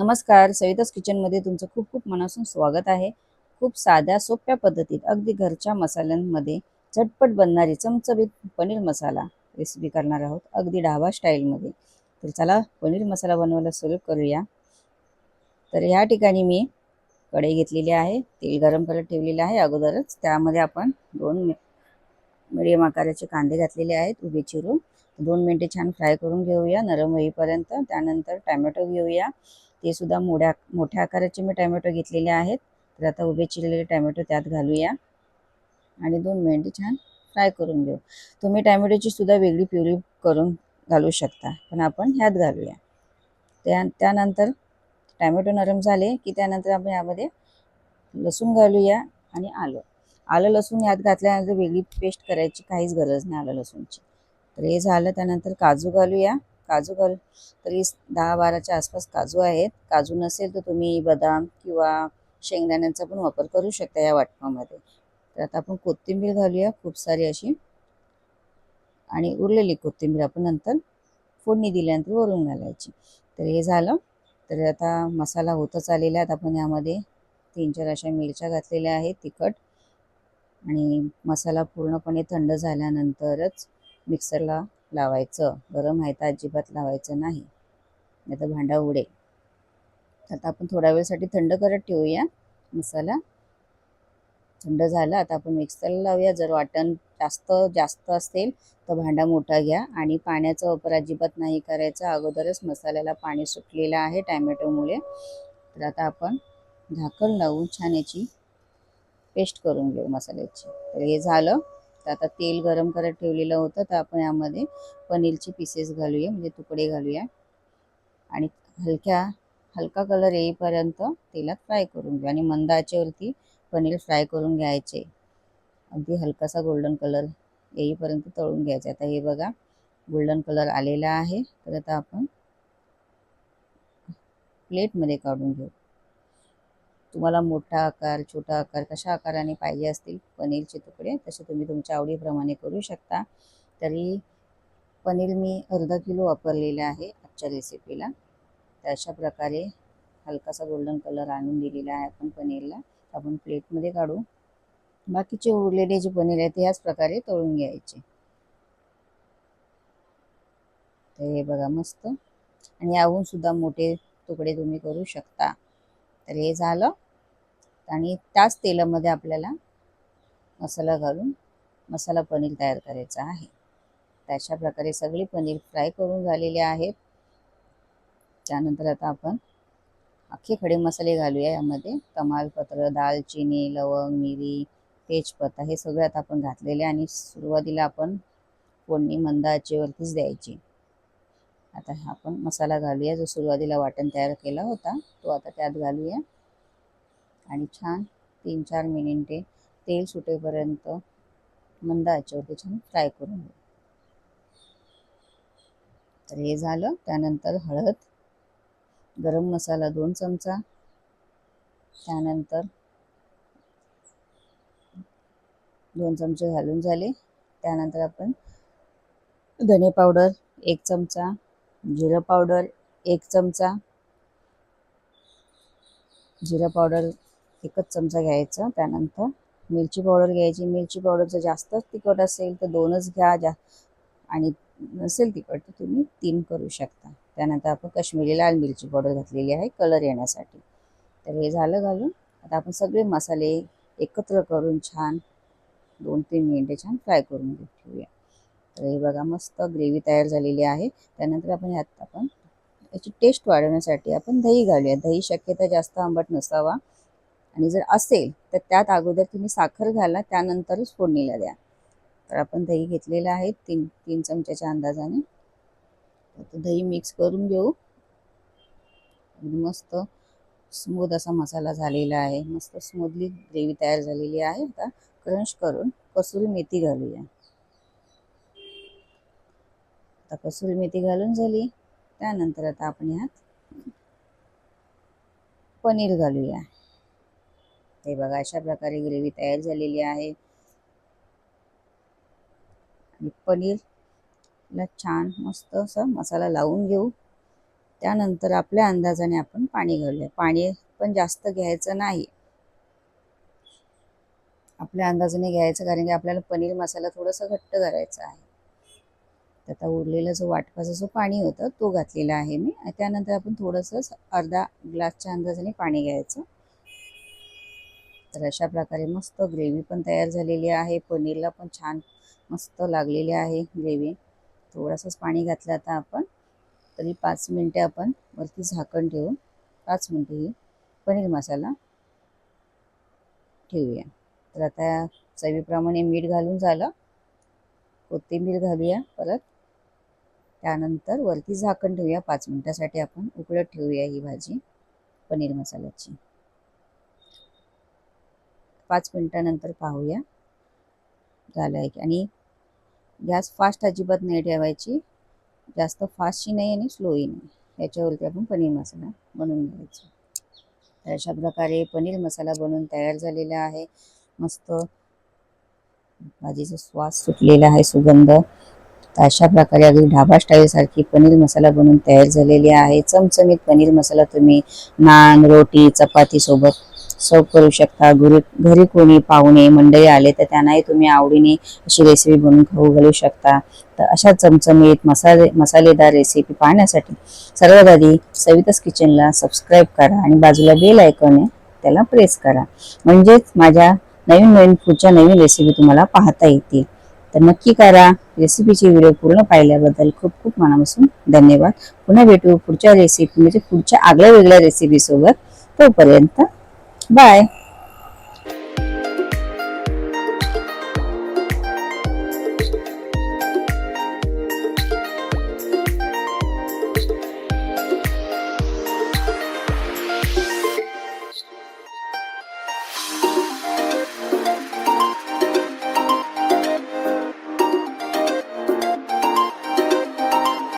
नमस्कार सविताच किचनमध्ये तुमचं खूप खूप मनापासून स्वागत आहे. खूप साध्या सोप्या पद्धतीत अगदी घरच्या मसाल्यांमध्ये झटपट बनणारी चमचमीत पनीर मसाला रेसिपी करणार आहोत अगदी ढाबा स्टाईलमध्ये तर चला पनीर मसाला बनवायला सुरू करूया. तर ह्या ठिकाणी मी कढई घेतलेली आहे तेल गरम करत ठेवलेलं आहे अगोदरच. त्यामध्ये आपण दोन मिडियम आकाराचे कांदे घातलेले आहेत उभे चिरून. दोन मिनटे छान फ्राय करून घेऊया नरम होईपर्यंत. त्यानंतर टॅमॅटो घेऊया. ते सुद्धा मोठ्या मोठ्या आकाराचे मी टॅमॅटो घेतलेले आहेत. तर आता उभे चिरलेले टॅमॅटो त्यात घालूया. आणि दोन मिनिट छान फ्राय करून घेऊ. तुम्ही टॅमॅटोची सुद्धा वेगळी प्युरी करून घालू शकता पण आपण ह्यात घालूया. त्या त्यानंतर टॅमॅटो नरम झाले की त्यानंतर आपण यामध्ये लसूण घालूया आणि आलं. आलं लसूण यात घातल्यानंतर वेगळी पेस्ट करायची काहीच गरज नाही आलं लसूणची. तर हे झालं त्यानंतर काजू घालूया. काजू घाल. तरी दहा बाराच्या आसपास काजू आहेत. काजू नसेल तर तुम्ही बदाम किंवा शेंगदाण्यांचा पण वापर करू शकता या वाटपामध्ये. तर आता आपण कोथिंबीर घालूया. खूप सारी अशी. आणि उरलेली कोथिंबीर आपण नंतर फोडणी दिल्यानंतर वरून घालायची. तर हे झालं. तर आता मसाला होतच आलेला आहे. आपण यामध्ये तीन चार अशा मिरच्या घातलेल्या आहेत. तिखट. आणि मसाला पूर्णपणे थंड झाल्यानंतरच मिक्सरला लावायचं. गरम आहे तर अजिबात लावायचं नाही. नाही तर भांडा उडेल. आता आपण थोड्या वेळसाठी थंड करत ठेवूया मसाला. थंड झाला आता आपण मिक्सरला लावूया. जर वाटण जास्त जास्त असेल तर भांडा मोठा घ्या. आणि पाण्याचा वापर अजिबात नाही करायचा. अगोदरच मसाल्याला पाणी सुटलेलं आहे टॅमॅटोमुळे. तर आता आपण झाकण लावून छान याची पेस्ट करून घेऊ मसाल्याची. तर हे झालं. तर आता तेल गरम करत ठेवलेलं होतं तर आपण यामध्ये पनीरचे पीसेस घालूया म्हणजे तुकडे घालूया. आणि हलक्या हलका कलर येईपर्यंत तेलात फ्राय करून घेऊ. आणि मंद आचेवरती पनीर फ्राय करून घ्यायचे. अगदी हलकासा गोल्डन कलर येईपर्यंत तळून घ्यायचे. आता हे बघा गोल्डन कलर आलेला आहे. तर आता आपण प्लेटमध्ये काढून घेऊ. तुम्हाला मोठा आकार छोटा आकार कशा आकाराने पाहिजे असतील? पनीरचे तुकडे तसे तुम्ही तुमच्या आवडीप्रमाणे करू शकता. तरी पनीर मी अर्धा किलो वापरलेलं आहे आजच्या रेसिपीला तर अशा प्रकारे हलकासा गोल्डन कलर आणून दिलेला आहे आपण पनीरला. आपण प्लेटमध्ये काढू. बाकीचे उरलेले जे पनीर आहे ते ह्याच प्रकारे तळून घ्यायचे. तर हे बघा मस्त. आणि याहून सुद्धा मोठे तुकडे तुम्ही करू शकता. तर हे झालं. आणि त्याच तेलामध्ये आपल्याला मसाला घालून मसाला पनीर तयार करायचा आहे. अशा प्रकारे सगळी पनीर फ्राय करून झालेले आहेत. त्यानंतर आता आपण अख्खे खडे मसाले घालूया यामध्ये. तमालपत्र दालचिनी लवंग मिरी तेजपत्ता हे सगळं आता आपण घातलेले आणि सुरुवातीला आपण फोडणी मंदाचेवरतीच द्यायची. आता आपण मसाला घालूया. जो सुरुवातीला वाटण तयार केला होता तो आता त्यात घालूया. आणि छान तीन चार मिनिटे तेल सुटेपर्यंत मंद आचेवरती छान फ्राय करून घेऊ. तर हे झालं. त्यानंतर हळद गरम मसाला दोन चमचा. त्यानंतर दोन चमचे घालून झाले. त्यानंतर आपण धने पावडर एक चमचा. जिरं पावडर एक चमचा. जिरं पावडर एकच चमचा घ्यायचा. त्यानंतर मिरची पावडर घ्यायची. मिरची पावडर जर जास्तच तिखट असेल तर दोनच घ्या. जा आणि नसेल तिखट तर तुम्ही तीन करू शकता. त्यानंतर आपण कश्मीरी लाल मिरची पावडर घातलेली आहे. कलर येण्यासाठी. तर हे झालं घालून. आता आपण सगळे मसाले एकत्र करून छान दोन तीन मिनिटे छान फ्राय करून ठेवूया तर हे बघा मस्त ग्रेव्ही तयार झालेली आहे. त्यानंतर आपण ह्यात आपण याची टेस्ट वाढवण्यासाठी आपण दही घालूया. दही शक्यता जास्त आंबट नसावा. आणि जर असेल तर त्यात अगोदर तुम्ही साखर घाला त्यानंतरच फोडणीला द्या. तर आपण दही घेतलेलं आहे तीन तीन चमच्याच्या अंदाजाने. तर दही मिक्स करून घेऊ. अगदी मस्त स्मूद असा मसाला झालेला आहे. मस्त स्मूदली ग्रेव्ही तयार झालेली आहे. आता क्रंश करून कसुरी मेथी घालूया. आता कसुरी मेथी घालून झाली. त्यानंतर आता आपण ह्यात पनीर घालूया. हे बघा अशा प्रकारे ग्रेव्ही तयार झालेली आहे. आणि पनीरला छान मस्त असं मसाला लावून घेऊ. त्यानंतर आपल्या अंदाजाने आपण पाणी घालूया. पाणी पण जास्त घ्यायचं नाही. आपल्या अंदाजाने घ्यायचं कारण की आपल्याला पनीर मसाला थोडासा घट्ट करायचा आहे. तर आता उरलेला जो वाटपाचा जो पाणी होतं तो घातलेला आहे मी. त्यानंतर आपण थोडंसं अर्धा ग्लासच्या अंदाजाने पाणी घ्यायचं. तर अशा प्रकारे मस्त ग्रेव्ही पण तयार झालेली आहे. पनीरला पण छान मस्त लागलेली आहे ग्रेव्ही. थोडंसंच पाणी घातलं आता आपण. तरी पाच मिनटं आपण वरती झाकण ठेवून पाच मिनटं ही पनीर मसाला ठेवूया. तर आता चवीप्रमाणे मीठ घालून झालं. कोथिंबीर घालूया परत. त्यानंतर वरती झाकण ठेवूया. पाच मिनटासाठी आपण उकळत ठेवूया ही भाजी पनीर मसाल्याची. पाच मिनटानंतर पाहूया. झालं आहे की? आणि गॅस फास्ट अजिबात नाही ठेवायची. जास्त फास्टही नाही आणि स्लोही नाही. याच्यावरती आपण पनीर मसाला बनवून घ्यायचा. तर अशा प्रकारे पनीर मसाला बनवून तयार झालेला आहे. मस्त. भाजीचा स्वाद सुटलेला आहे सुगंध. तर अशा प्रकारे अगदी ढाबा स्टाईलसारखी पनीर मसाला बनवून तयार झालेली आहे. चमचमीत पनीर मसाला तुम्ही नान रोटी चपातीसोबत सर्व करू शकता. घरी घरी कोणी पाहुणे मंडळी आले तर त्यांनाही तुम्ही आवडीने अशी रेसिपी बनवून खाऊ घालू शकता. तर अशा चमचमीत मसाले मसालेदार रेसिपी पाहण्यासाठी सर्वात आधी सवितास किचनला सबस्क्राईब करा आणि बाजूला बेल आयकॉन आहे त्याला प्रेस करा. म्हणजेच माझ्या नवीन नवीन पुढच्या नवीन रेसिपी तुम्हाला पाहता येतील. तर नक्की करा. रेसिपीची व्हिडिओ पूर्ण पाहिल्याबद्दल खूप खूप मनापासून धन्यवाद. पुन्हा भेटू पुढच्या रेसिपी म्हणजे पुढच्या आगळ्या वेगळ्या रेसिपीसोबत तोपर्यंत बाय